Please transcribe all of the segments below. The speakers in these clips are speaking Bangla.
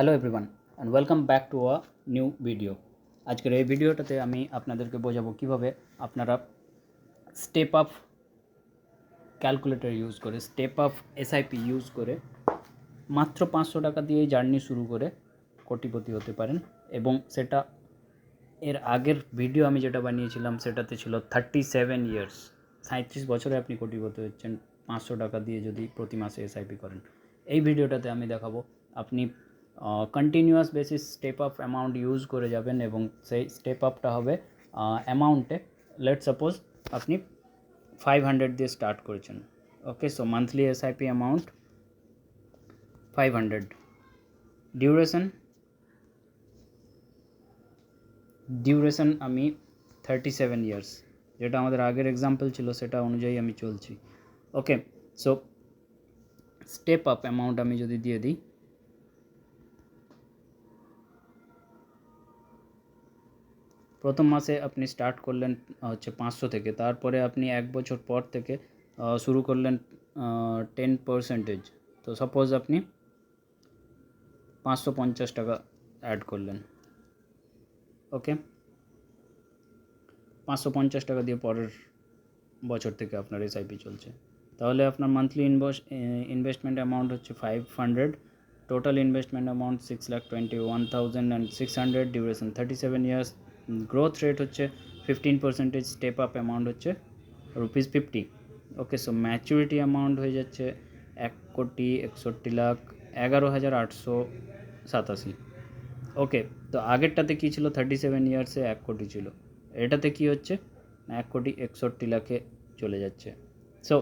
Hello everyone and welcome back to a new video আজকের এই ভিডিওটাতে আমি আপনাদেরকে বোঝাবো কীভাবে আপনারা স্টেপ আপ ক্যালকুলেটর ইউজ করে স্টেপ আপ এসআইপি ইউজ করে মাত্র পাঁচশো টাকা দিয়ে জার্নি শুরু করে কোটিপতি হতে পারেন। এবং সেটা এর আগের ভিডিও আমি যেটা বানিয়েছিলাম, সেটাতে ছিল থার্টি সেভেন ইয়ার্স সাঁত্রিশ বছরে আপনি কোটিপতি হচ্ছেন, পাঁচশো টাকা দিয়ে যদি প্রতি মাসে এসআইপি করেন। এই ভিডিওটাতে আমি দেখাবো, আপনি continuous basis step up amount use করে যাবেন এবং সেই স্টেপ আপটা হবে অ্যামাউন্টে লেট সাপোজ আপনি ফাইভ হান্ড্রেড দিয়ে স্টার্ট করেছেন। Okay so monthly SIP amount five hundred duration duration আমি থার্টি সেভেন ইয়ার্স যেটা আমাদের আগের এক্সাম্পল ছিল, সেটা অনুযায়ী আমি চলছি। Okay so step up amount আমি যদি দিয়ে দিই প্রথম মাসে আপনি স্টার্ট করলেন হচ্ছে পাঁচশো থেকে। তারপরে আপনি এক বছর পর থেকে শুরু করলেন টেন পারসেন্টেজ তো সাপোজ আপনি পাঁচশো পঞ্চাশ টাকা অ্যাড করলেন। ওকে পাঁচশো পঞ্চাশ টাকা দিয়ে পরের বছর থেকে আপনার এসআইপি চলছে। তাহলে আপনার মান্থলি ইনভেস্ট ইনভেস্টমেন্ট অ্যামাউন্ট হচ্ছে five hundred total investment amount six lakh twenty one thousand and six hundred duration thirty seven years growth rate হচ্ছে fifteen percentage step up amount হচ্ছে rupees fifty okay so maturity amount হয়ে যাচ্ছে এক কোটি একষট্টি লাখ এগারো হাজার আটশো সাতাশি। ওকে তো আগেরটাতে কী ছিল? থার্টি সেভেন ইয়ার্সে এক কোটি ছিল। এটাতে কি হচ্ছে? এক কোটি একষট্টি লাখে চলে যাচ্ছে। সো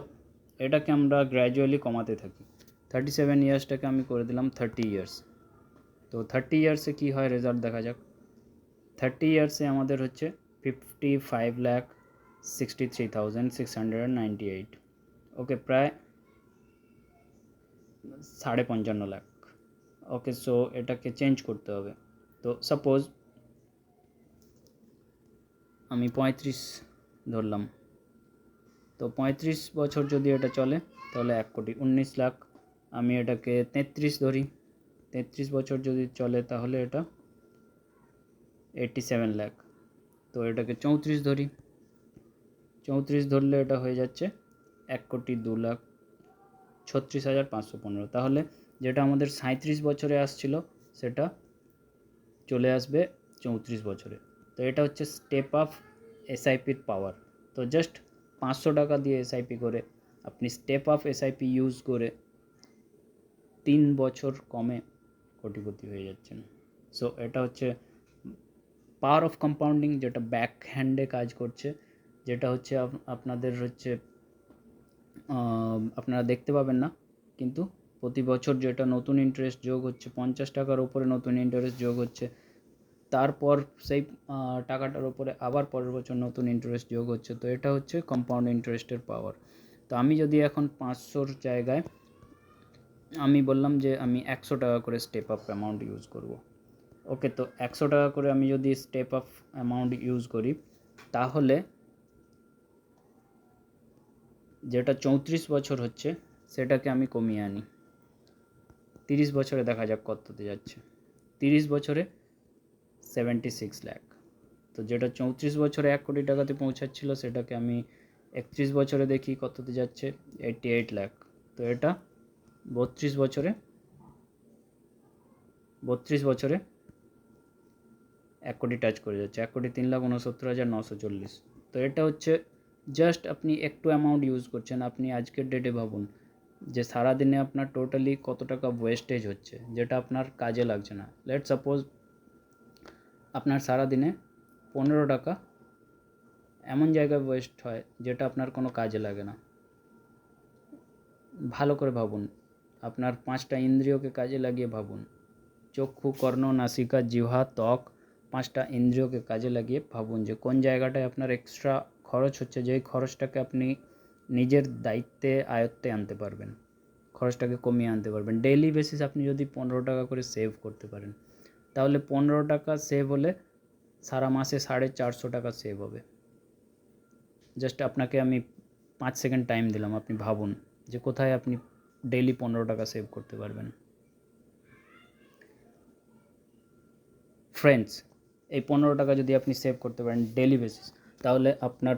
এটাকে আমরা গ্র্যাজুয়ালি কমাতে থাকি। থার্টি সেভেন ইয়ার্সটাকে আমি করে দিলাম থার্টি ইয়ার্স তো থার্টি ইয়ার্সে কী হয়? রেজাল্ট দেখা যাক। থার্টি ইয়ার্সে আমাদের হচ্ছে fifty five lakh sixty three thousand six hundred ninety eight okay প্রায় সাড়ে পঞ্চান্ন লাখ ওকে সো এটাকে চেঞ্জ করতে হবে। তো সাপোজ আমি পঁয়ত্রিশ ধরলাম। তো পঁয়ত্রিশ বছর যদি এটা চলে, তাহলে এক কোটি উনিশ লাখ। আমি এটাকে তেত্রিশ ধরি। তেত্রিশ বছর যদি চলে, তাহলে এটা এইট্টি সেভেন ল্যাক তো এটাকে চৌত্রিশ ধরি। চৌত্রিশ ধরলে এটা হয়ে যাচ্ছে এক কোটি দু লাখ ছত্রিশ হাজার পাঁচশো পনেরো। তাহলে যেটা আমাদের সাঁত্রিশ বছরে আসছিল, সেটা চলে আসবে চৌত্রিশ বছরে। তো এটা হচ্ছে স্টেপ আপ এসআইপির পাওয়ার তো জাস্ট পাঁচশো টাকা দিয়ে এসআইপি করে, আপনি স্টেপ আপ এসআইপি ইউজ করে তিন বছর কমে কোটিপতি হয়ে যাচ্ছেন। সো এটা হচ্ছে পাওয়ার অফ কম্পাউন্ডিং যেটা ব্যাক হ্যান্ডে কাজ করছে, যেটা হচ্ছে আপনাদের হচ্ছে আপনারা দেখতে পাবেন না, কিন্তু প্রতি বছর যেটা নতুন ইন্টারেস্ট যোগ হচ্ছে, পঞ্চাশ টাকার ওপরে নতুন ইন্টারেস্ট যোগ হচ্ছে, তারপর সেই টাকাটার ওপরে আবার পরের বছর নতুন ইন্টারেস্ট যোগ হচ্ছে, তো এটা হচ্ছে কম্পাউন্ড ইন্টারেস্টের পাওয়ার তো আমি যদি এখন পাঁচশোর জায়গায়, আমি বললাম যে আমি একশো টাকা করে স্টেপ আপ অ্যামাউন্ট ইউজ করব। ওকে, তো একশো টাকা করে আমি যদি স্টেপ আপ অ্যামাউন্ট ইউজ করি, তাহলে যেটা চৌত্রিশ বছর হচ্ছে, সেটাকে আমি কমিয়ে আনি। তিরিশ বছরে দেখা যাক কততে যাচ্ছে। তিরিশ বছরে সেভেন্টি সিক্স ল্যাক তো যেটা চৌত্রিশ বছরে এক কোটি টাকাতে পৌঁছাচ্ছিল, সেটাকে আমি একত্রিশ বছরে দেখি কততে যাচ্ছে এইটটি এইট ল্যাক তো এটা বত্রিশ বছরে বত্রিশ বছরে এক কোটি টাচ করে যাচ্ছে, এক কোটি তিন লাখ উনসত্তর হাজার নশো চল্লিশ। তো এটা হচ্ছে জাস্ট আপনি একটু অ্যামাউন্ট ইউজ করছেন, আপনি আজকের ডেটে ভাবুন যে সারাদিনে আপনার টোটালি কত টাকা ওয়েস্টেজ হচ্ছে, যেটা আপনার কাজে লাগছে না। লেট সাপোজ আপনার সারাদিনে পনেরো টাকা এমন জায়গায় ওয়েস্ট হয় যেটা আপনার কোনো কাজে লাগে না। ভালো করে ভাবুন, আপনার পাঁচটা ইন্দ্রিয়কে কাজে লাগিয়ে ভাবুন। চক্ষু, কর্ণ, নাসিকা, জিহ্বা, ত্বক পাঁচটা ইন্দ্রিয়কে কাজে লাগিয়ে ভাবুন যে কোন জায়গাটায় আপনার এক্সট্রা খরচ হচ্ছে, যেই খরচটাকে আপনি নিজের দায়িত্বে, আয়ত্তে আনতে পারবেন, খরচটাকে কমিয়ে আনতে পারবেন। ডেইলি বেসিস আপনি যদি পনেরো টাকা করে সেভ করতে পারেন, তাহলে পনেরো টাকা সেভ হলে সারা মাসে সাড়ে চারশো টাকা সেভ হবে। জাস্ট আপনাকে আমি পাঁচ সেকেন্ড টাইম দিলাম, আপনি ভাবুন যে কোথায় আপনি ডেইলি পনেরো টাকা সেভ করতে পারবেন। ফ্রেন্ডস এই পনেরো টাকা যদি আপনি সেভ করতে পারেন ডেলি বেসিস তাহলে আপনার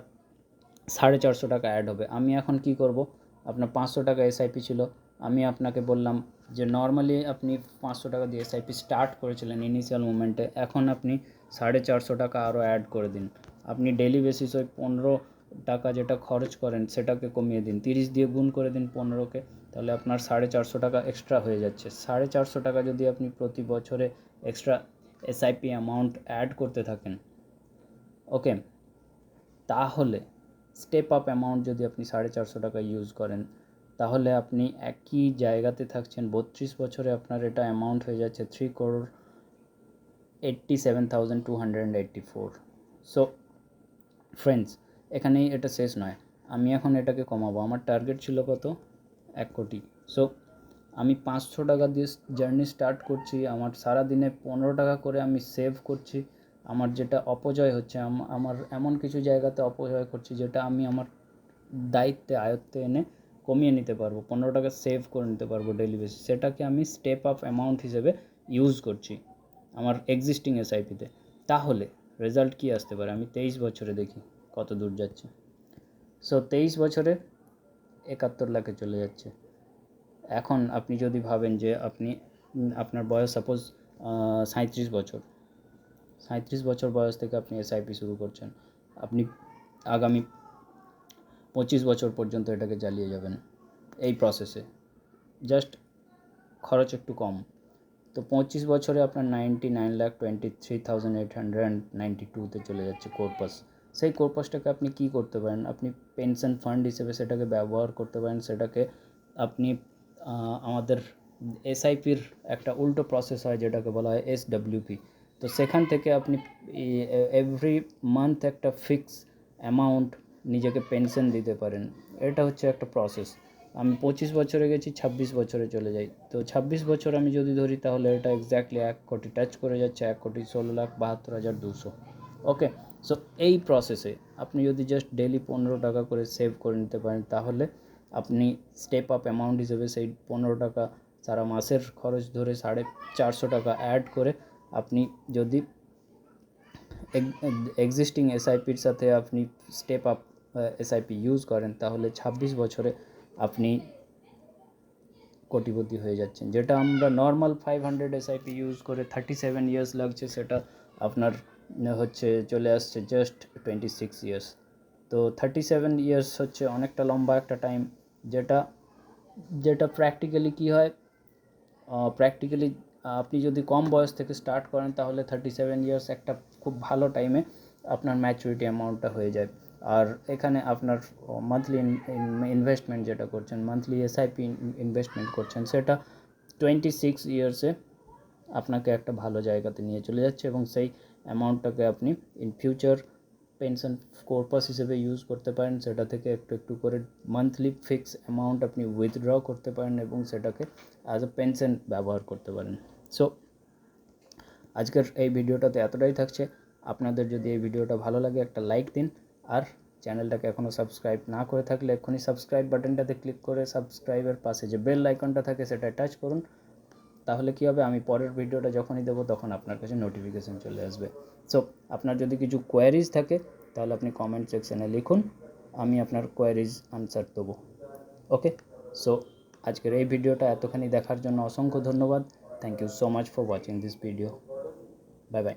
সাড়ে চারশো টাকা অ্যাড হবে। আমি এখন কি করব? আপনার পাঁচশো টাকা এসআইপি ছিল। আমি আপনাকে বললাম যে নর্মালি আপনি পাঁচশো টাকা দিয়ে এসআইপি স্টার্ট করেছিলেন ইনিশিয়াল মুমেন্টে এখন আপনি সাড়ে চারশো টাকা আরও অ্যাড করে দিন। আপনি ডেলি বেসিস ওই পনেরো টাকা যেটা খরচ করেন, সেটাকে কমিয়ে দিন। তিরিশ দিয়ে গুণ করে দিন পনেরোকে, তাহলে আপনার সাড়ে চারশো টাকা এক্সট্রা হয়ে যাচ্ছে। সাড়ে চারশো টাকা যদি আপনি প্রতি বছরে এক্সট্রা এসআইপি অ্যামাউন্ট অ্যাড করতে থাকেন। ওকে তাহলে স্টেপ আপ অ্যামাউন্ট যদি আপনি সাড়ে চারশো টাকা ইউজ করেন, তাহলে আপনি একই জায়গাতে থাকছেন, বত্রিশ বছরে আপনার এটা অ্যামাউন্ট হয়ে যাচ্ছে three crore eighty seven thousand two hundred eighty four so friends এখানেই এটা শেষ নয়। আমি এখন এটাকে কমাবো। আমার টার্গেট ছিল কত? এক কোটি। সো আমি পাঁচশো টাকা দিয়ে জার্নি স্টার্ট করছি, আমার সারা দিনে পনেরো টাকা করে আমি সেভ করছি, আমার যেটা অপচয় হচ্ছে আমার এমন কিছু জায়গাতে অপচয় করছি যেটা আমি আমার দায়িত্বে, আয়ত্তে এনে কমিয়ে নিতে পারব, পনেরো টাকা সেভ করে নিতে পারব ডেলি বেসিস সেটাকে আমি স্টেপ আপ অ্যামাউন্ট হিসেবে ইউজ করছি আমার এক্সিস্টিং এসআইপিতে তাহলে রেজাল্ট কী আসতে পারে? আমি তেইশ বছরে দেখি কত দূর যাচ্ছে। সো তেইশ বছরে একাত্তর লাখে চলে যাচ্ছে। এখন আপনি যদি ভাবেন যে আপনি, আপনার বয়স সাপোজ সাঁত্রিশ বছর সাঁত্রিশ বছর বয়স থেকে আপনি এসআইপি শুরু করছেন, আপনি আগামী পঁচিশ বছর পর্যন্ত এটাকে চালিয়ে যাবেন এই প্রসেসে জাস্ট খরচ একটু কম। তো পঁচিশ বছরে আপনার ninety nine lakh twenty three thousand eight hundred ninety টুতে চলে যাচ্ছে কোর্পাস সেই কোর্পাসটাকে আপনি কী করতে পারেন? আপনি পেনশন ফান্ড হিসেবে সেটাকে ব্যবহার করতে পারেন। সেটাকে আপনি আমাদের এসআইপির একটা উল্টো প্রসেস হয় যেটাকে বলা হয় এস ডাব্লিউপি তো সেখান থেকে আপনি এভরি মান্থ একটা ফিক্স অ্যামাউন্ট নিজেকে পেনশন দিতে পারেন। এটা হচ্ছে একটা প্রসেস আমি পঁচিশ বছরে গেছি, ছাব্বিশ বছরে চলে যাই। তো ছাব্বিশ বছর আমি যদি ধরি তাহলে এটা এক্স্যাক্টলি এক কোটি টাচ করে যাচ্ছে, এক কোটি ষোলো লাখ বাহাত্তর হাজার দুশো। ওকে সো এই প্রসেসে আপনি যদি জাস্ট ডেলি পনেরো টাকা করে সেভ করে নিতে পারেন তাহলে আপনি স্টেপ আপ অ্যামাউন্ট হিসেবে সেই পনেরো টাকা সারা মাসের খরচ ধরে সাড়ে চারশো টাকা অ্যাড করে আপনি যদি এক্সিস্টিং এসআইপির সাথে আপনি স্টেপ আপ এসআইপি ইউজ করেন, তাহলে ছাব্বিশ বছরে আপনি কোটিপতি হয়ে যাচ্ছেন। যেটা আমরা normal five hundred SIP use করে থার্টি সেভেন ইয়ার্স লাগছে, সেটা আপনার হচ্ছে চলে আসছে জাস্ট টোয়েন্টি সিক্স ইয়ার্স তো থার্টি সেভেন ইয়ার্স হচ্ছে অনেকটা লম্বা একটা টাইম যেটা যেটা প্র্যাকটিক্যালি কী হয় প্র্যাকটিক্যালি আপনি যদি কম বয়স থেকে স্টার্ট করেন তাহলে থার্টি সেভেন ইয়ার্স একটা খুব ভালো টাইমে আপনার ম্যাচুরিটি অ্যামাউন্টটা হয়ে যায়। আর এখানে আপনার মান্থলি ইনভেস্টমেন্ট যেটা করছেন মান্থলি এসআইপি ইনভেস্টমেন্ট করছেন, সেটা টোয়েন্টি সিক্স ইয়ার্সে আপনাকে একটা ভালো জায়গাতে নিয়ে চলে যাচ্ছে এবং সেই অ্যামাউন্টটাকে আপনি ইন ফিউচার পেনশন কোর্পাস হিসেবে ইউজ করতে পারেন। সেটা থেকে একটু একটু করে মান্থলি ফিক্স অ্যামাউন্ট আপনি উইথড্র করতে পারেন এবং সেটাকে অ্যাজ এ পেনশন ব্যবহার করতে পারেন। সো আজকের এই ভিডিওটাতে এতটাই থাকছে। আপনাদের যদি এই ভিডিওটা ভালো লাগে, একটা লাইক দিন। আর চ্যানেলটাকে এখনও সাবস্ক্রাইব না করে থাকলে এক্ষুনি সাবস্ক্রাইব বাটনটাতে ক্লিক করে সাবস্ক্রাইবের পাশে যে বেল আইকনটা থাকে সেটা টাচ করুন। তাহলে কী হবে? আমি পরের ভিডিওটা যখনই দেবো, তখন আপনার কাছে নোটিফিকেশান চলে আসবে। সো আপনার যদি কিছু কোয়ারিজ থাকে, তাহলে আপনি কমেন্ট সেকশানে লিখুন, আমি আপনার কোয়ারিজ আনসার দেবো। ওকে সো আজকের এই ভিডিওটা এতখানি দেখার জন্য অসংখ্য ধন্যবাদ। Thank you so much for watching this video bye bye